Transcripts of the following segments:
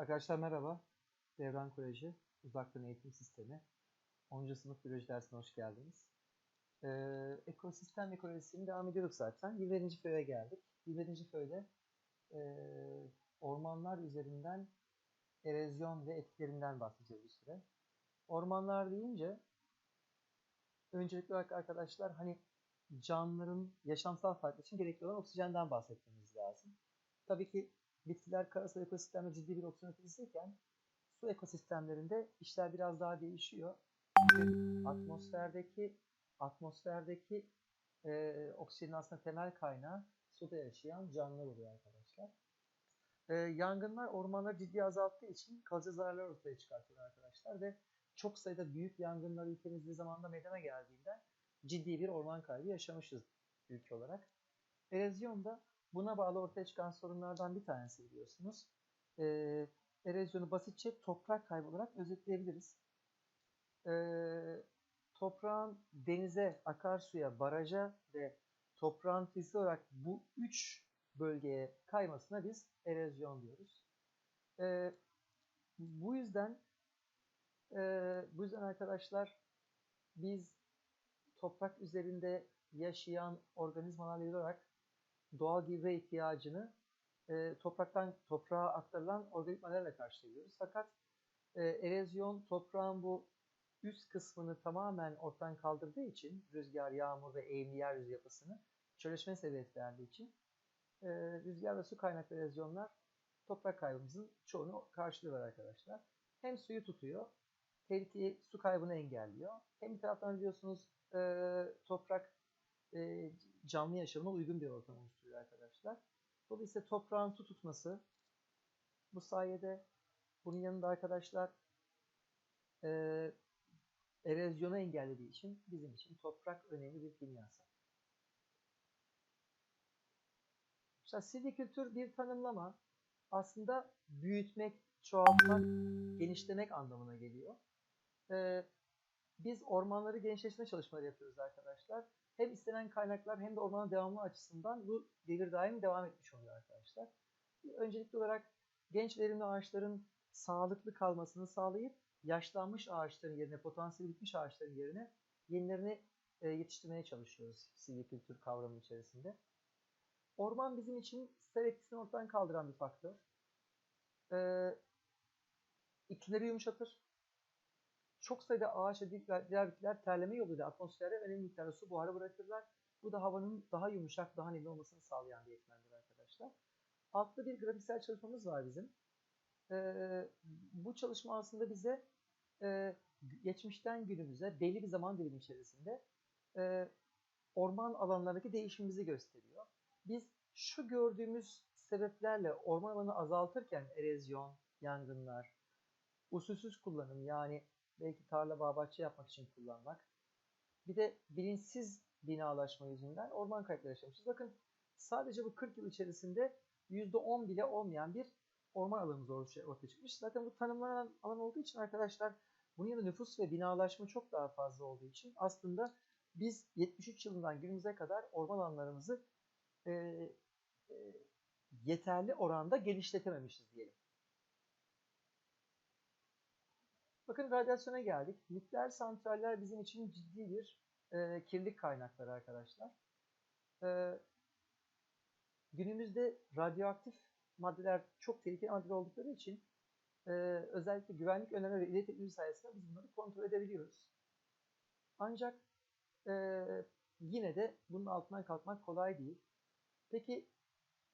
Arkadaşlar merhaba. Devran Koleji Uzaktan Eğitim Sistemi 10. sınıf biyoloji dersine hoş geldiniz. Ee, ekosistem ekolojisini devam ediyorduk zaten. 21. föye geldik. 21. föyde e, ormanlar üzerinden erozyon ve etkilerinden bahsedeceğiz bir süre. Ormanlar deyince öncelikli olarak arkadaşlar hani canlıların yaşamsal faaliyet için gerekli olan oksijenden bahsetmemiz lazım. Tabii ki bitkiler karasal ekosistemde ciddi bir oksijen üreticisiken su ekosistemlerinde işler biraz daha değişiyor. Çünkü atmosferdeki atmosferdeki e, oksijenin aslında temel kaynağı suda yaşayan canlılar oluyor arkadaşlar. E, yangınlar ormanları ciddi azalttığı için kalıcı zararlar ortaya çıkartıyor arkadaşlar ve çok sayıda büyük yangınlar ülkemizde zamanında meydana geldiğinden ciddi bir orman kaybı yaşamışız ülke olarak. Erozyon da buna bağlı ortaya çıkan sorunlardan bir tanesi biliyorsunuz. Ee, erozyonu basitçe toprak kaybı olarak özetleyebiliriz. Ee, toprağın denize, akarsuya, baraja ve toprağın fiziksel olarak bu üç bölgeye kaymasına biz erozyon diyoruz. Ee, bu yüzden e, bu yüzden arkadaşlar biz toprak üzerinde yaşayan organizmalarla olarak doğal gübre ihtiyacını e, topraktan toprağa aktarılan organik maddelerle karşılıyoruz. Fakat e, erozyon toprağın bu üst kısmını tamamen ortadan kaldırdığı için rüzgar, yağmur ve eğimli yeryüzü yapısını çölleşme sebebiyet verdiği için e, rüzgar ve su kaynaklı erozyonlar toprak kaybımızın çoğunu karşılıyorlar arkadaşlar. Hem suyu tutuyor, tehlikeli su kaybını engelliyor. Hem bir taraftan biliyorsunuz e, toprak e, canlı yaşamına uygun bir ortam oluşturuyor arkadaşlar. Dolayısıyla toprağın su tutması bu sayede bunun yanında arkadaşlar e, erozyonu engellediği için bizim için toprak önemli bir kimyasal. İşte silvikültür bir tanımlama aslında büyütmek, çoğaltmak, genişlemek anlamına geliyor. Ee, biz ormanları genişletme çalışmaları yapıyoruz arkadaşlar. Hem istenen kaynaklar hem de ormanın devamlı açısından bu devir daim devam etmiş oluyor arkadaşlar. Öncelikli olarak genç verimli ağaçların sağlıklı kalmasını sağlayıp yaşlanmış ağaçların yerine, potansiyeli bitmiş ağaçların yerine yenilerini e, yetiştirmeye çalışıyoruz silvikültür kavramı içerisinde. Orman bizim için ser etkisini ortadan kaldıran bir faktör. Ee, iklimleri yumuşatır. Çok sayıda ağaç ve diğer bitkiler terleme yoluyla atmosfere önemli miktarda su buharı bırakırlar. Bu da havanın daha yumuşak, daha nemli olmasını sağlayan bir etmendir arkadaşlar. Altta bir grafiksel çalışmamız var bizim. Ee, bu çalışma aslında bize e, geçmişten günümüze belli bir zaman dilimi içerisinde e, orman alanlarındaki değişimimizi gösteriyor. Biz şu gördüğümüz sebeplerle orman alanı azaltırken erozyon, yangınlar, usulsüz kullanım yani belki tarla bağ bahçe yapmak için kullanmak. Bir de bilinçsiz binalaşma yüzünden orman kayıpları yaşamışız. Bakın sadece bu 40 yıl içerisinde %10 bile olmayan bir orman alanımız ortaya çıkmış. Zaten bu tanımlanan alan olduğu için arkadaşlar bunun yanında nüfus ve binalaşma çok daha fazla olduğu için aslında biz 73 yılından günümüze kadar orman alanlarımızı e, e, yeterli oranda genişletememişiz diyelim. Bakın radyasyona geldik. Nükleer santraller bizim için ciddi bir e, kirlilik kaynakları arkadaşlar. E, günümüzde radyoaktif maddeler çok tehlikeli maddeler oldukları için e, özellikle güvenlik önlemleri ve ileri sayesinde biz bunları kontrol edebiliyoruz. Ancak e, yine de bunun altından kalkmak kolay değil. Peki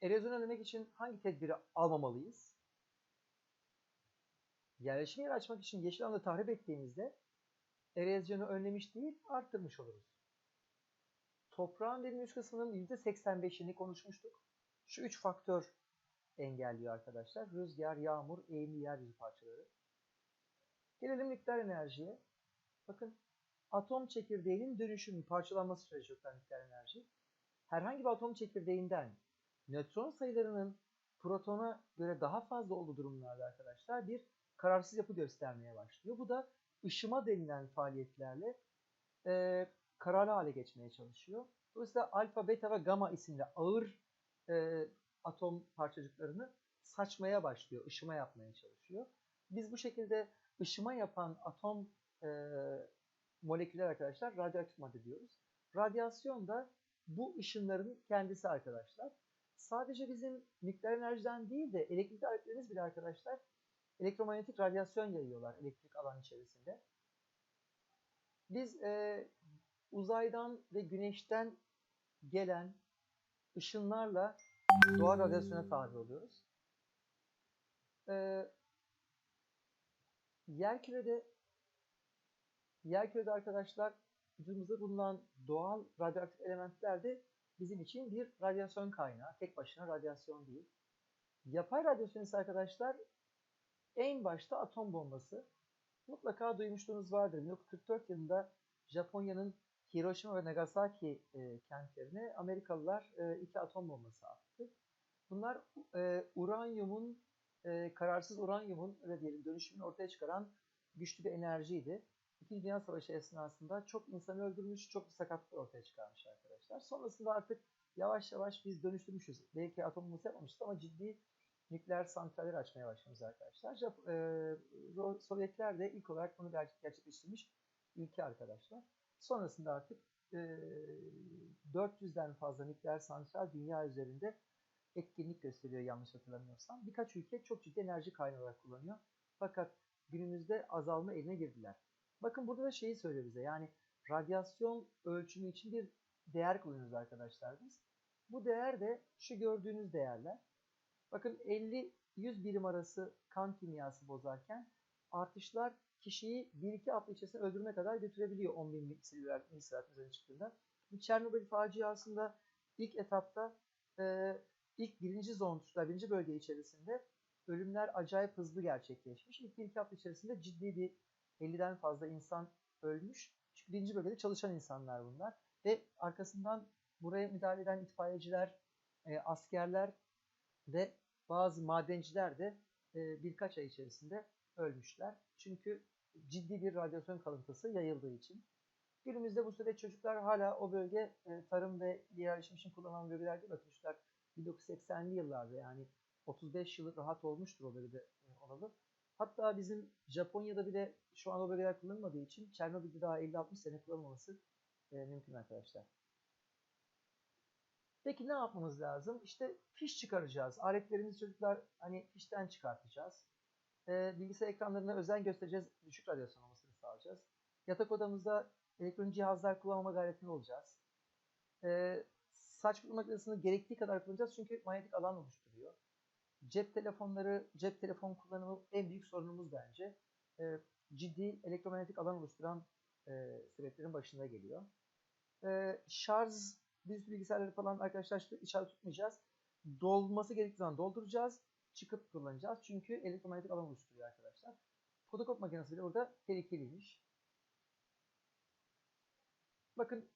erozyon önlemek için hangi tedbiri almamalıyız? Yerleşim yeri açmak için yeşil alanı tahrip ettiğimizde erozyonu önlemiş değil, arttırmış oluruz. Toprağın derin üst kısmının %85'ini konuşmuştuk. Şu üç faktör engelliyor arkadaşlar. Rüzgar, yağmur, eğimli yeryüzü parçaları. Gelelim nükleer enerjiye. Bakın atom çekirdeğinin dönüşümü, parçalanması süreci nükleer enerji. Herhangi bir atom çekirdeğinden nötron sayılarının protona göre daha fazla olduğu durumlarda arkadaşlar bir kararsız yapı göstermeye başlıyor. Bu da ışıma denilen faaliyetlerle e, kararlı hale geçmeye çalışıyor. Dolayısıyla alfa, beta ve gamma isimli ağır e, atom parçacıklarını saçmaya başlıyor, ışıma yapmaya çalışıyor. Biz bu şekilde ışıma yapan atom e, moleküller arkadaşlar radyoaktif madde diyoruz. Radyasyon da bu ışınların kendisi arkadaşlar. Sadece bizim nükleer enerjiden değil de elektrikli aletlerimiz bile arkadaşlar elektromanyetik radyasyon yayıyorlar elektrik alan içerisinde. Biz e, uzaydan ve güneşten gelen ışınlarla doğal radyasyona tabi oluyoruz. Ee, yerkürede yerkürede arkadaşlar vücudumuzda bulunan doğal radyoaktif elementler de bizim için bir radyasyon kaynağı. Tek başına radyasyon değil. Yapay radyasyon ise arkadaşlar en başta atom bombası. Mutlaka duymuşluğunuz vardır. 1944 yılında Japonya'nın Hiroşima ve Nagasaki e, kentlerine Amerikalılar e, iki atom bombası attı. Bunlar e, uranyumun, e, kararsız uranyumun öyle diyelim dönüşümünü ortaya çıkaran güçlü bir enerjiydi. İkinci Dünya Savaşı esnasında çok insanı öldürmüş, çok sakatlık ortaya çıkarmış arkadaşlar. Sonrasında artık yavaş yavaş biz dönüştürmüşüz. Belki atom bombası yapmamışız ama ciddi nükleer santraller açmaya başlamışız arkadaşlar. Jap e, Sovyetler de ilk olarak bunu gerçekleştirmiş ülke arkadaşlar. Sonrasında artık e, 400'den fazla nükleer santral dünya üzerinde etkinlik gösteriyor yanlış hatırlamıyorsam. Birkaç ülke çok ciddi enerji kaynağı olarak kullanıyor. Fakat günümüzde azalma eline girdiler. Bakın burada da şeyi söylüyor bize. Yani radyasyon ölçümü için bir değer kullanıyoruz arkadaşlar biz. Bu değer de şu gördüğünüz değerler. Bakın 50-100 birim arası kan kimyası bozarken artışlar kişiyi 1-2 hafta içerisinde öldürme kadar götürebiliyor 10 bin milisaat üzerine çıktığında. Bu Çernobil faciasında ilk etapta e, ilk birinci zon tuşlar, birinci bölge içerisinde ölümler acayip hızlı gerçekleşmiş. İlk 1-2 hafta içerisinde ciddi bir 50'den fazla insan ölmüş. Çünkü birinci bölgede çalışan insanlar bunlar. Ve arkasından buraya müdahale eden itfaiyeciler, e, askerler ve bazı madenciler de e, birkaç ay içerisinde ölmüşler. Çünkü ciddi bir radyasyon kalıntısı yayıldığı için. Günümüzde bu süreç çocuklar hala o bölge e, tarım ve yerleşim için kullanılan bakın çocuklar 1980'li yıllarda yani 35 yıllık rahat olmuştur o bölgede e, olalı. Hatta bizim Japonya'da bile şu an o bölgeler kullanılmadığı için Çernobil'de daha 50-60 sene kullanılması e, mümkün arkadaşlar. Peki ne yapmamız lazım? İşte fiş çıkaracağız. Aletlerimizi çocuklar hani fişten çıkartacağız. E, bilgisayar ekranlarına özen göstereceğiz. Düşük radyasyon olmasını sağlayacağız. Yatak odamızda elektronik cihazlar kullanma gayretinde olacağız. E, saç kurutma makinesini gerektiği kadar kullanacağız çünkü manyetik alan oluşturuyor. Cep telefonları, cep telefon kullanımı en büyük sorunumuz bence. E, ciddi elektromanyetik alan oluşturan e, sebeplerin başında geliyor. E, şarj, biz bilgisayarları falan arkadaşlar işaret tutmayacağız. Dolması gerektiği zaman dolduracağız. Çıkıp kullanacağız. Çünkü elektromanyetik alan oluşturuyor arkadaşlar. Fotokop makinesi bile burada tehlikeliymiş. Bakın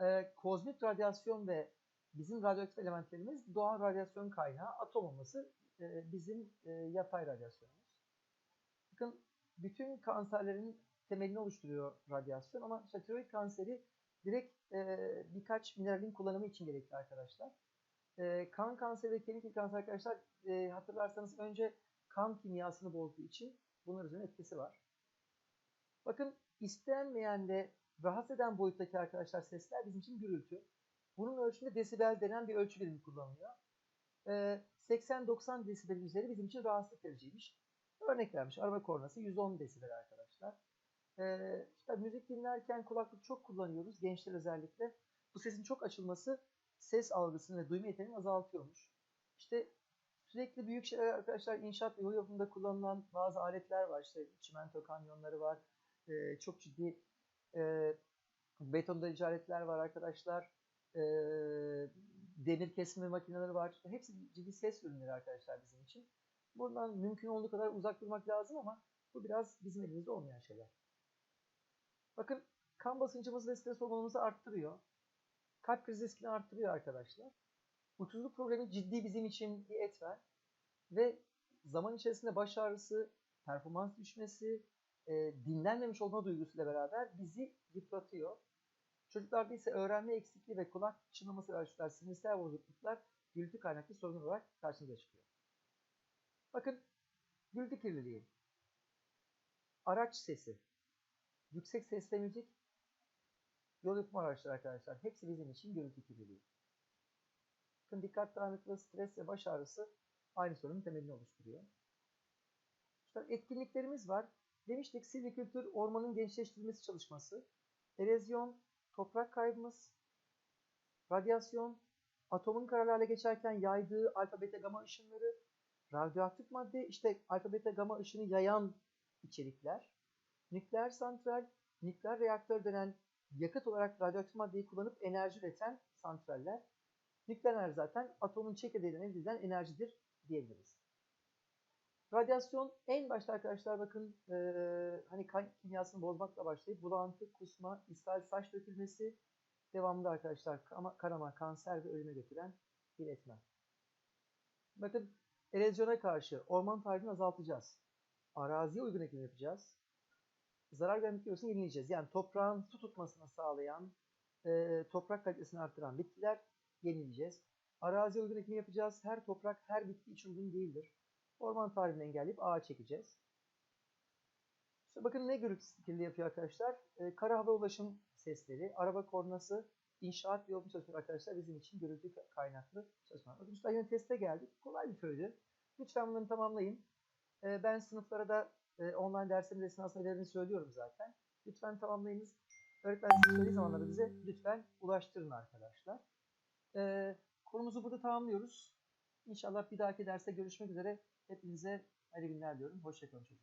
e, kozmik radyasyon ve bizim radyoaktif elementlerimiz doğal radyasyon kaynağı atom olması e, bizim e, yapay radyasyonumuz. Bakın bütün kanserlerin temelini oluşturuyor radyasyon ama işte kanseri direkt e, birkaç mineralin kullanımı için gerekli arkadaşlar. E, kan kanseri ve kemik kanser arkadaşlar e, hatırlarsanız önce kan kimyasını bozduğu için bunun üzerine etkisi var. Bakın istenmeyen ve rahatsız eden boyuttaki arkadaşlar sesler bizim için gürültü. Bunun ölçümünde desibel denen bir ölçü birimi kullanılıyor. E, 80-90 desibelin üzeri bizim için rahatsızlık vericiymiş. Örnek vermiş araba kornası 110 desibel arkadaşlar. Ee, işte müzik dinlerken kulaklık çok kullanıyoruz gençler özellikle. Bu sesin çok açılması ses algısını ve duyma yeteneğini azaltıyormuş. İşte sürekli büyük şeyler arkadaşlar inşaat ve yol yapımında kullanılan bazı aletler var. İşte çimento kamyonları var. Ee, çok ciddi e, betondayıcı aletler var arkadaşlar. E, demir kesme makineleri var. Hepsi ciddi ses ürünleri arkadaşlar bizim için. Bundan mümkün olduğu kadar uzak durmak lazım ama bu biraz bizim elimizde olmayan şeyler. Bakın kan basıncımızı ve stres hormonumuzu arttırıyor. Kalp krizi riskini arttırıyor arkadaşlar. Uykusuzluk problemi ciddi bizim için bir etmen. Ve zaman içerisinde baş ağrısı, performans düşmesi, e, dinlenmemiş olma duygusuyla beraber bizi yıpratıyor. Çocuklarda ise öğrenme eksikliği ve kulak çınlaması ölçüler, sinirsel bozukluklar gürültü kaynaklı sorun olarak karşımıza çıkıyor. Bakın gürültü kirliliği, araç sesi, yüksek sesle müzik, yol yapım araçları arkadaşlar. Hepsi bizim için gürültü kirliliği. Bakın dikkat dağınıklığı, stres ve baş ağrısı aynı sorunun temelini oluşturuyor. İşte etkinliklerimiz var. Demiştik silvikültür ormanın gençleştirilmesi çalışması, erozyon, toprak kaybımız, radyasyon, atomun karar hale geçerken yaydığı alfa beta gama ışınları, radyoaktif madde, işte alfa beta gama ışını yayan içerikler, nükleer santral, nükleer reaktör denen yakıt olarak radyoaktif maddeyi kullanıp enerji üreten santraller, nükleer zaten atomun çekirdeğinden elde edilen enerjidir diyebiliriz. Radyasyon en başta arkadaşlar bakın e, hani kan kimyasını bozmakla başlayıp bulantı, kusma, ishal, saç dökülmesi devamında arkadaşlar ama kanama, kanser ve ölüme götüren bir etmen. Bakın erozyona karşı orman tahribini azaltacağız. Araziye uygun ekim yapacağız. Zarar bitki örtüsünü yenileyeceğiz. Yani toprağın su tutmasını sağlayan, e, toprak kalitesini artıran bitkiler yenileyeceğiz. Araziye uygun ekim yapacağız. Her toprak her bitki için uygun değildir. Orman tahribini engelleyip ağa çekeceğiz. İşte bakın ne gürültü kirliliği yapıyor arkadaşlar. E, kara hava ulaşım sesleri, araba kornası, inşaat ve yolcu çalışmaları arkadaşlar bizim için gürültü kaynaklı çalışmalar. Bakın işte yine teste geldik. Kolay bir köydü. Lütfen bunları tamamlayın. E, ben sınıflara da e, online derslerin esnasında ödevlerini söylüyorum zaten. Lütfen tamamlayınız. Öğretmen size söylediği zamanlarda bize lütfen ulaştırın arkadaşlar. E, konumuzu burada tamamlıyoruz. İnşallah bir dahaki derste görüşmek üzere. Hepinize hayırlı günler diyorum. Hoşçakalın çocuklar.